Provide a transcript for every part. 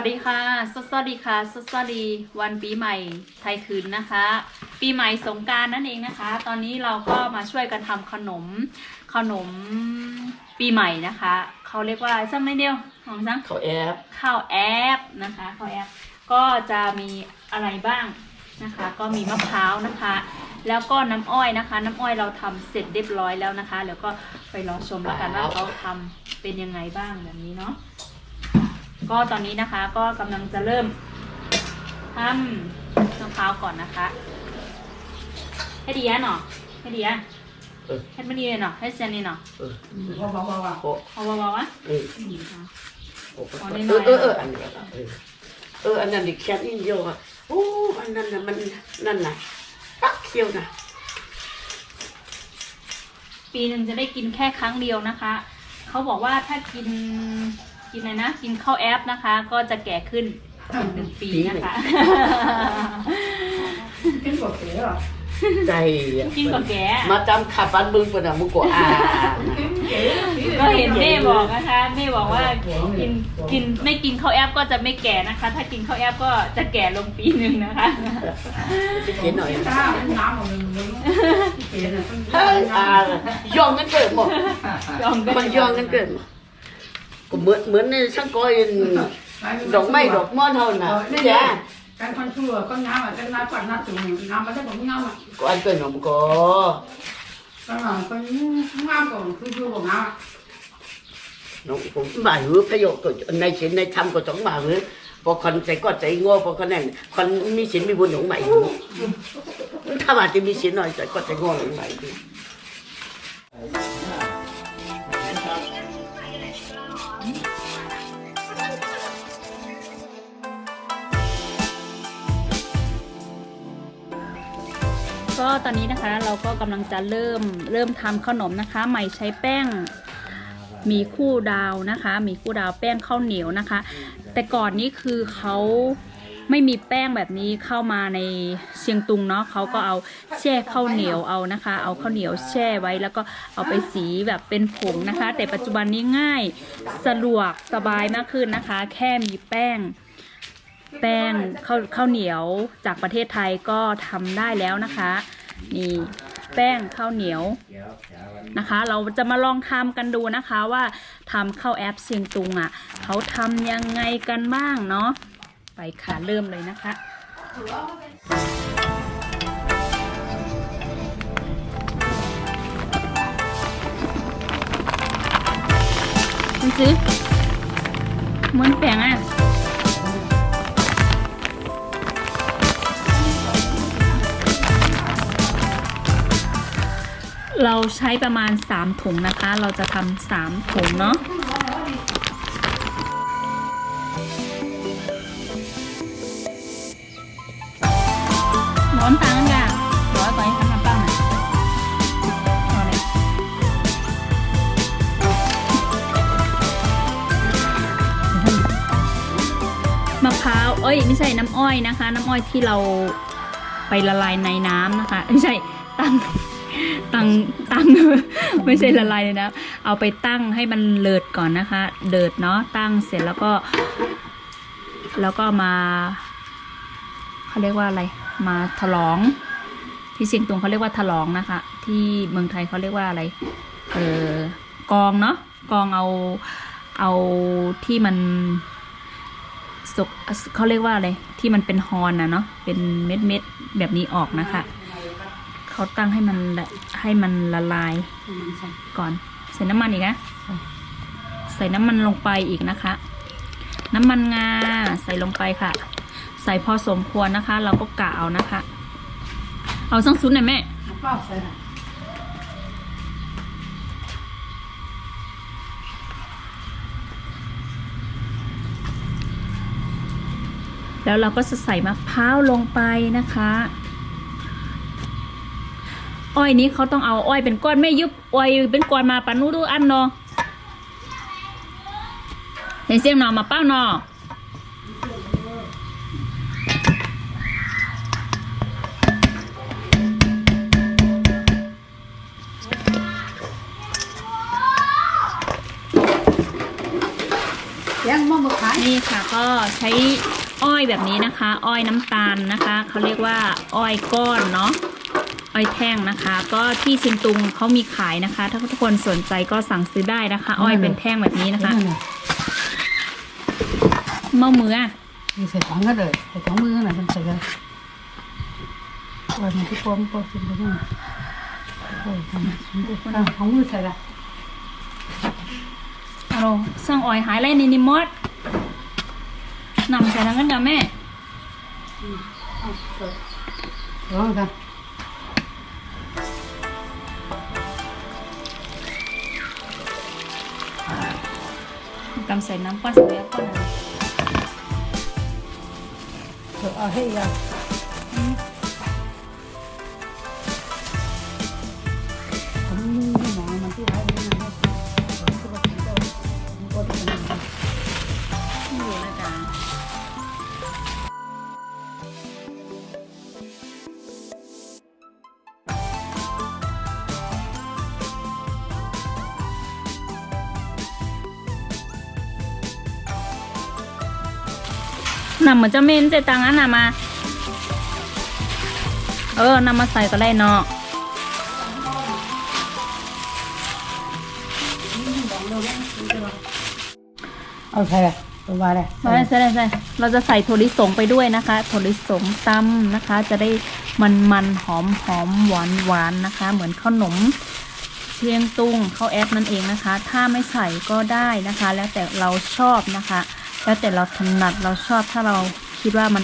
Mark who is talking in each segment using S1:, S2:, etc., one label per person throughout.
S1: วัสดีค่ะ สวัสดีค่ะ สวัสดี วันปีใหม่ไทยคืนนะคะ ปีใหม่สงกรารนั่นเองนะคะ ตอนนี้เราก็มาช่วยกันทำขนม ขนมปีใหม่นะคะ เขาเรียกว่าซ้ำไม่เดียวของซ้ำ
S2: เขาแอบ
S1: ข้าวแอปนะคะข้าวแอปก็จะมีอะไรบ้างนะคะ ก็มีมะพร้าวนะคะ แล้วก็น้ำอ้อยนะคะ น้ำอ้อยเราทำเสร็จเรียบร้อยแล้วนะคะ แล้วก็ไปรอชมแล้วกันว่าเขาทำเป็นยังไงบ้างแบบนี้เนาะ ก็ตอนนี้นะคะก็กำลังจะเริ่มทำมะพร้าวก่อนนะคะ ให้ดีอะเนาะให้ดีอะ
S2: เออ
S1: ให้มันดีเนาะให้เซนนี่เนาะ
S2: เออ
S3: ว้าวว้าวว้าว
S2: โอ้
S1: เอาเบาๆวะ
S2: เออโอ้
S1: อ๋อ
S2: เอ
S1: นิดหน่อย
S2: อเออเอออันนี้เออเอออันนั้นอีกแค่นิดเดียวอะโอ้อันนั้นน่ะมันนั่นน่ะตักเคี้ยวน่ะ
S1: ปีหนึ่งจะได้กินแค่ครั้งเดียวนะคะ เขาบอกว่าถ้ากิน กินอะไรนะ กินข้าวแอปนะคะ ก็จะแก่ขึ้นอีกหนึ่งปีนะคะ
S3: กินกว่าเก๋เหรอ
S2: ใจอะ
S1: กินกับแก่
S2: มาจำขับบ้านบึงปะนะมึงกว่าอ่า
S3: กินเก๋
S1: ก็เห็นแม่บอกนะคะแม่บอกว่ากินกินไม่กินข้าวแอปก็จะไม่แก่นะคะ ถ้ากินข้าวแอปก็จะแก่ลงปีหนึ่งนะคะ
S2: จะเขียนหน่อย
S3: ข้าวน้ำมันเก๋เนี่ย
S2: เฮ้ยอ่ายองกันเกิดหมด
S1: ยอมก็
S2: มันยองกันเกิดหมด ก็เหมือนเหมือนในช่างก้อยดอกไม้ดอกม่อนเท่านั้นนี่แหละ
S3: การคอนชัวก็น้ำอะก็น้ำก่อนน้ำจุ่มน้ำไม่ใช่ผมน้ำอะ
S2: ก็อันเกิดหนมก็
S3: ก็ห ก็
S2: ตอนใจก็ใจงัวพอคนนั้นคนมีศีลมีบุญหลงใหม่ถ้าว่าจะมีศีลหน่อยใจก็ใจงัวหลงใหม่
S1: ก็ตอนนี้นะคะเราก็กำลังจะเริ่มเริ่มทำขนมนะคะ ใหม่ใช้แป้งมีคู่ดาวนะคะ มีคู่ดาวแป้งข้าวเหนียวนะคะ แต่ก่อนนี้คือเขาไม่มีแป้งแบบนี้เข้ามาในเชียงตุงเนาะเขาก็เอาแช่ข้าวเหนียวเอานะคะ เอาข้าวเหนียวแช่ไว้แล้วก็เอาไปสีแบบเป็นผงนะคะ แต่ปัจจุบันนี้ง่ายสะดวกสบายมากขึ้นนะคะ แค่มีแป้ง แป้งข้าวข้าวเหนียวจากประเทศไทยก็ทำได้แล้วนะคะนี่แป้งข้าวเหนียวนะคะ เราจะมาลองทำกันดูนะคะว่าทำข้าวแอปเชียงตุงอะเขาทำยังไงกันบ้างเนาะไปค่ะเริ่มเลยนะคะคุณซื้อเหมือนแป้งอะ เราใช้ประมาณ 3 ถุงนะคะ เราจะทำสามถุงเนาะหมอนตังกันร้อยไปทำน้ำปั้งนะเอาเลยมะพร้าวเอ้ย ไม่ใช่น้ำอ้อยนะคะ น้ำอ้อยที่เราไปละลายในน้ำนะคะ ไม่ใช่ตั้ง ตั้งตั้งไม่ใช่ละลายเลยนะ เอาไปตั้งให้มันเลิดก่อนนะคะ เดิดเนาะตั้งเสร็จแล้วก็ แล้วก็มาเขาเรียกว่าอะไร มาถลอง ที่เชียงตุงเขาเรียกว่าถลองนะคะ ที่เมืองไทยเขาเรียกว่าอะไร เออกองเนาะกองเอาเอาที่มันสกเขาเรียกว่าอะไรที่มันเป็นฮอนนะเนาะเป็นเม็ดเม็ดแบบนี้ออกนะคะ เขาตั้งให้มันละให้มันละลายก่อน ใส่น้ำมันอีกนะ ใส่น้ำมันลงไปอีกนะคะ น้ำมันงาใส่ลงไปค่ะ ใส่พอสมควรนะคะ เราก็กะเอานะคะ เอาสังซุนหน่อยแม่
S3: เป้าใส่
S1: แล้วเราก็จะใส่มะพร้าวลงไปนะคะ อ้อยนี้เขาต้องเอาอ้อยเป็นก้อนไม่ยุบอ้อยเป็นก้อนมาปานูดูอันเนาะเห็นเสียงหนอมาเป้าเนาะ
S3: งมะม่วงขาย
S1: นี่ค่ะก็ใช้อ้อยแบบนี้นะคะ อ้อยน้ำตาลนะคะ เขาเรียกว่าอ้อยก้อนเนาะ อ้อยแท่งนะคะ ก็ที่ซินตุงเขามีขายนะคะ ถ้าทุกคนสนใจก็สั่งซื้อได้นะคะ อ้อยเป็นแท่งแบบนี้นะคะ
S3: นั่นน่ะ
S1: เมามืออะ
S3: นี่ใส่ถังก็เลยใส่ถังมือน่ะมันใส่เลยวันนี้ที่ป้อมป้อมกินไปนั่นโอ้ยทำไมฉันก็ตั้งถังมือใส่ละ
S1: เอาสั่งอ้อยหายไรในนิมอดนำใส่ทั้งกันกับแม่
S3: ร้องกั
S1: กำใส่น้ำก้อนใส่แล้วก้อนอะไร
S3: เดี๋ยวเอาให้ยา นำ
S1: เหมือนจะเมนเจตังอันน่ะมา เออนำมาใส่ก็ได้เนาะ
S3: เอาใส่ละตัววาเลย
S1: ใช่ใช่ใช่เราจะใส่ถั่วลิสงไปด้วยนะคะถั่วลิสงตำนะคะ จะได้มันมันๆหอมหอมหวานหวานนะคะ เหมือนขนมเชียงตุงข้าวแอปนั่นเองนะคะ ถ้าไม่ใส่ก็ได้นะคะ แล้วแต่เราชอบนะคะ แล้วแต่เราถนัดเราชอบถ้าเราคิดว่ามัน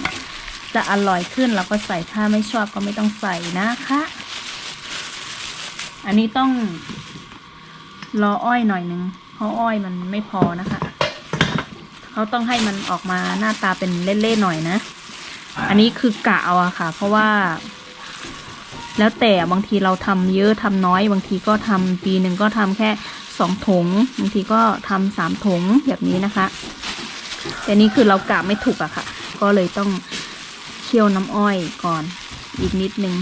S1: จะอร่อยขึ้นเราก็ใส่ถ้าไม่ชอบก็ไม่ต้องใส่นะคะ อันนี้ต้องรออ้อยหน่อยนึงเพราะอ้อยมันไม่พอนะคะเขาต้องให้มันออกมาหน้าตาเป็นเล่ๆหน่อยนะ อันนี้คือกะเอาอะค่ะ เพราะว่า แล้วแต่บางทีเราทำเยอะทำน้อย บางทีก็ทำปีหนึ่งก็ทำแค่สองถุงบางทีก็ทำสามถุงแบบนี้นะคะ แต่นี่คือเรากะไม่ถูกอะค่ะ ก็เลยต้องเคี่ยวน้ำอ้อยก่อนอีกนิดนึง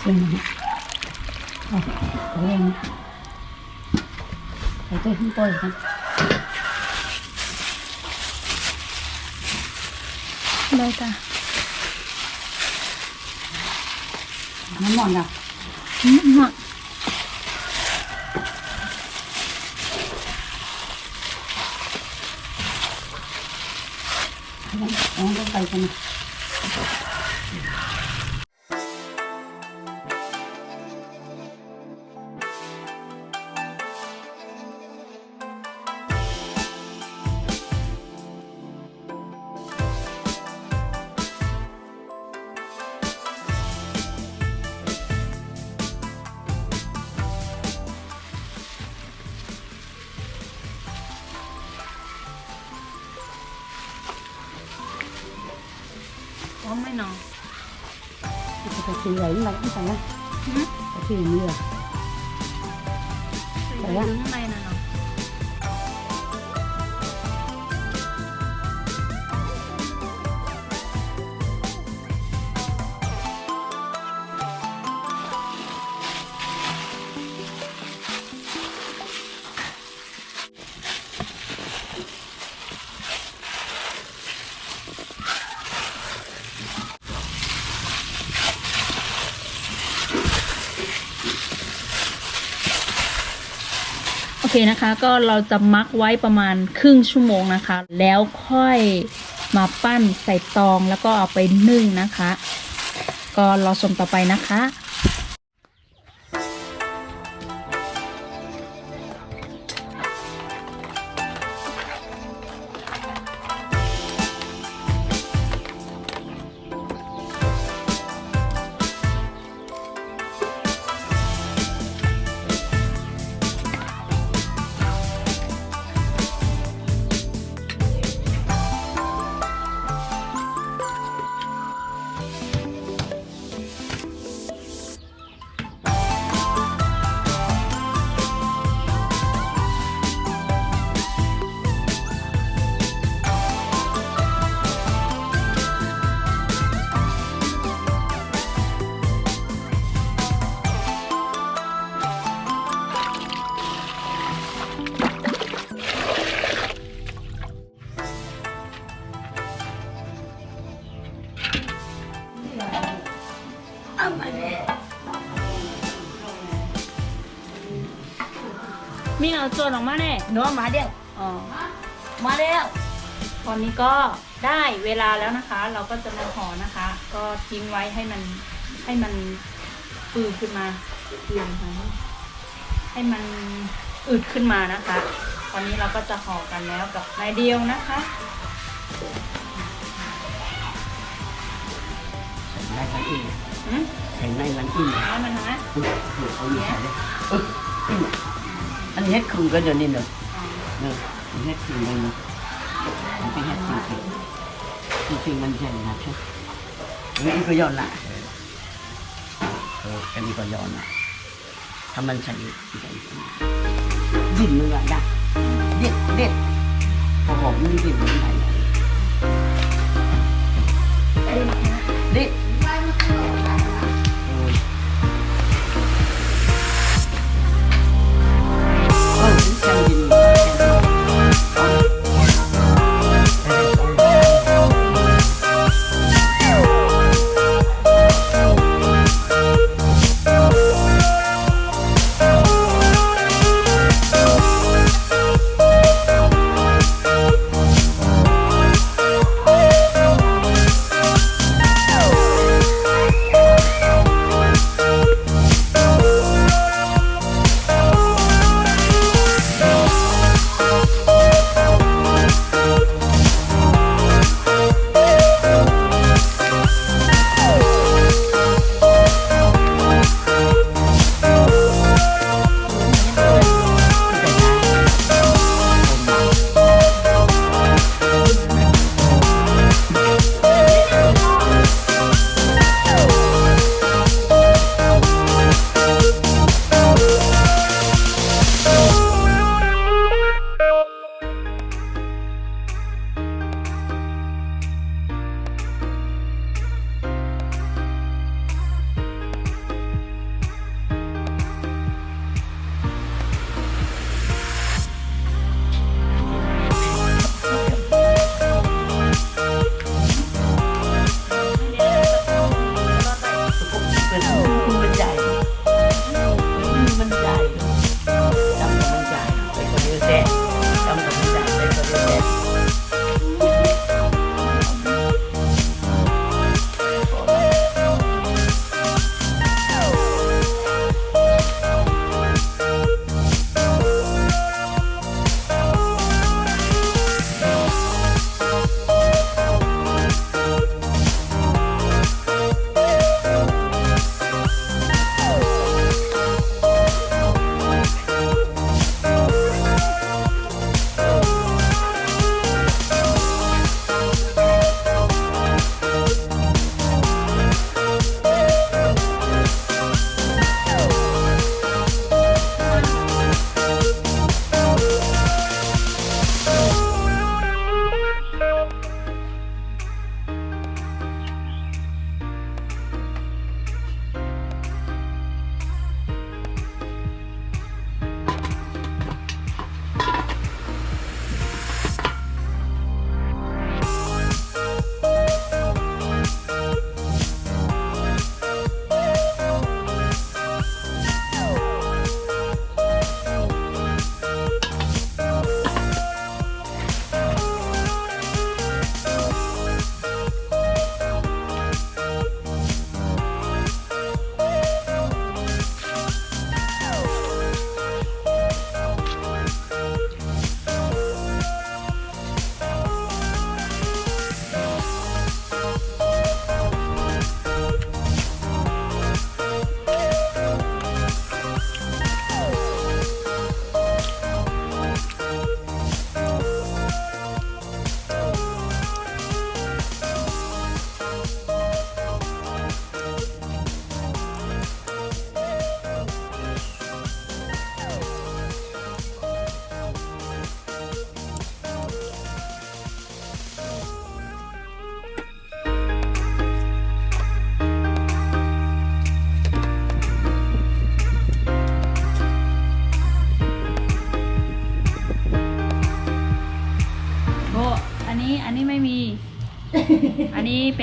S3: ใส่มันเอาเอาเองใส่ตัวหิ้งตัวกัน
S1: ได้จ้ะ
S3: น้ำมันอะ
S1: อืมหอม
S3: เอาก็ไปกันนะ
S1: ไหมน้อง
S3: จะไปกินอะไรนี่ไม่ใส่นะ
S1: หืม
S3: ไปกินนี่อะ
S1: ใส่ลึงข้างในนะน้อง เคนะคะ ก็เราจะมักไว้ประมาณครึ่งชั่วโมงนะคะ แล้วค่อยมาปั้นใส่ตองแล้วก็เอาไปนึ่งนะคะ ก็รอชมต่อไปนะคะ
S3: เอา
S1: โจนออกมาแน่
S3: เนาะมาเดียว
S1: อ๋อ
S3: มาแล้ว
S1: ตอนนี้ก็ได้เวลาแล้วนะคะ เราก็จะมาห่อนะคะ ก็ทิ้งไว้ให้มันให้มันปืดขึ้นมาเปลี่ยนค่ะให้มันอืดขึ้นมานะคะ ตอนนี้เราก็จะห่อกันแล้วกับนายเดียวนะคะ
S2: ในมันอิ่ม
S1: อืม
S2: ใส่ในมันอิ่ม
S1: เอามันทำไหม
S2: เอาอยู่ใส่เลยเอออิ่มอั นนี้เฮ็ดคืนก็เดี๋ยวนี้เนอะ
S1: อ๋อ
S2: เนอะมันเฮ็ดคืนเลยเนอะมันเป็นเฮ็ดคืนจริงจริงๆมันใช่นะใช่เอออีกก็ย้อนละเอออันนี้ก็ย้อนละถ้ามันใส่ดิ้นมันก็ได้เด็ดเด็ดพอหอมมันดิ้นมันไหลเด็ด เ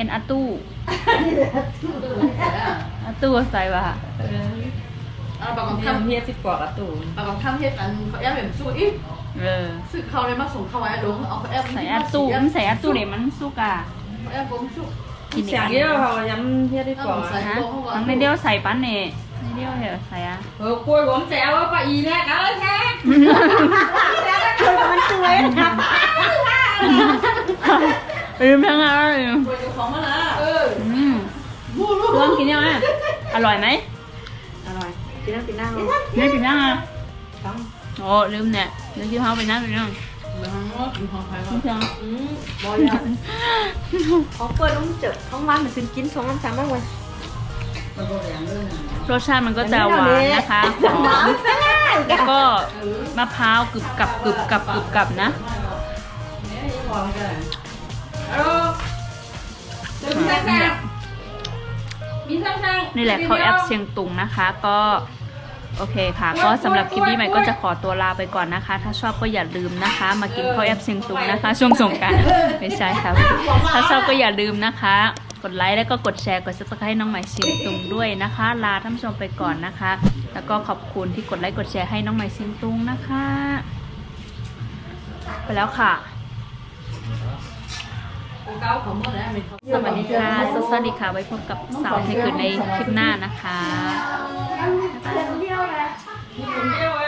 S2: เป็
S1: นอาตู้อาตู้ใส่ว่ะ
S3: เอาปากของ
S4: ทำ
S3: คำ
S4: เพียสิบกว่าประตู
S3: ปากของคำเฮ็ดอันเขาแอบแบบสู้อีก
S1: เออ
S3: ซื้อเขาเลยมาส่งเขาไว้ลงเอาเขาแอบ
S1: ใส่อาตู้มันใส่อาตู้เดี๋ยวมันสุกอะ
S3: เขาแอบผมสู้
S1: กินอี
S4: เสี
S1: ก
S4: ยง
S1: อัน
S4: เดียวเขาย้ำเพียสิบกว่า
S3: ใส่
S1: ฮะ
S3: โบเขาก่อน
S1: ทั้งไม่เดียวใส่ปั้นเนี่ยไม่เดียวเหรอใส่อะ
S4: เออกล้วยผมแซวว่าป้าอีแน่กันเลยแค่
S1: ลืมทั้งนั้นเลย
S3: โบยของมาละเออ
S1: อืมเรื่องกินยังไงอร่อยไหม
S4: อร่อยกินน้ำกินน้ำ
S1: ไม่กินยังอะ
S4: ต้อง
S1: โอ้ลืมเนี่ยลืมที่เขาไปนั่งไปนั่ง
S3: กินของใคร
S1: กินยัง
S4: อืมบอยแล้วเขาเปิดต้องเจอท้องร้านเหมือนซื้อกินสองน้ำสามบ้างเว้ย
S1: รสชาติมันก็จะหวานนะคะหอมแล้วก็มะพร้าวกรึบกับกรึบกับกรึบกับนะ
S4: ฮัลโหลมีช่างช่าง
S1: นี่แหละเขาแอปเชียงตุงนะคะ ก็โอเคค่ะ ก็สำหรับคลิปนี้ใหม่ก็จะขอตัวลาไปก่อนนะคะ ถ้าชอบก็อย่าลืมนะคะ มากินข้าวแอปเชียงตุงนะคะ ช่วงสงกรารไม่ใช่ครับถ้าชอบก็อย่าลืมนะคะ กดไลค์แล้วก็กดแชร์กดซับสไครต์น้องใหม่เชียงตุงด้วยนะคะ ลาท่านผู้ชมไปก่อนนะคะ แล้วก็ขอบคุณที่กดไลค์กดแชร์ให้น้องใหม่เชียงตุงนะคะ ไปแล้วค่ะ
S3: เก้าของเมื่อไหร่ไม่เขา
S1: สวัสดีค่ะ สวัสดีค่ะ ไว้พบกับสาวให้เกิดในคลิปหน้านะคะ
S4: มีคนเดียว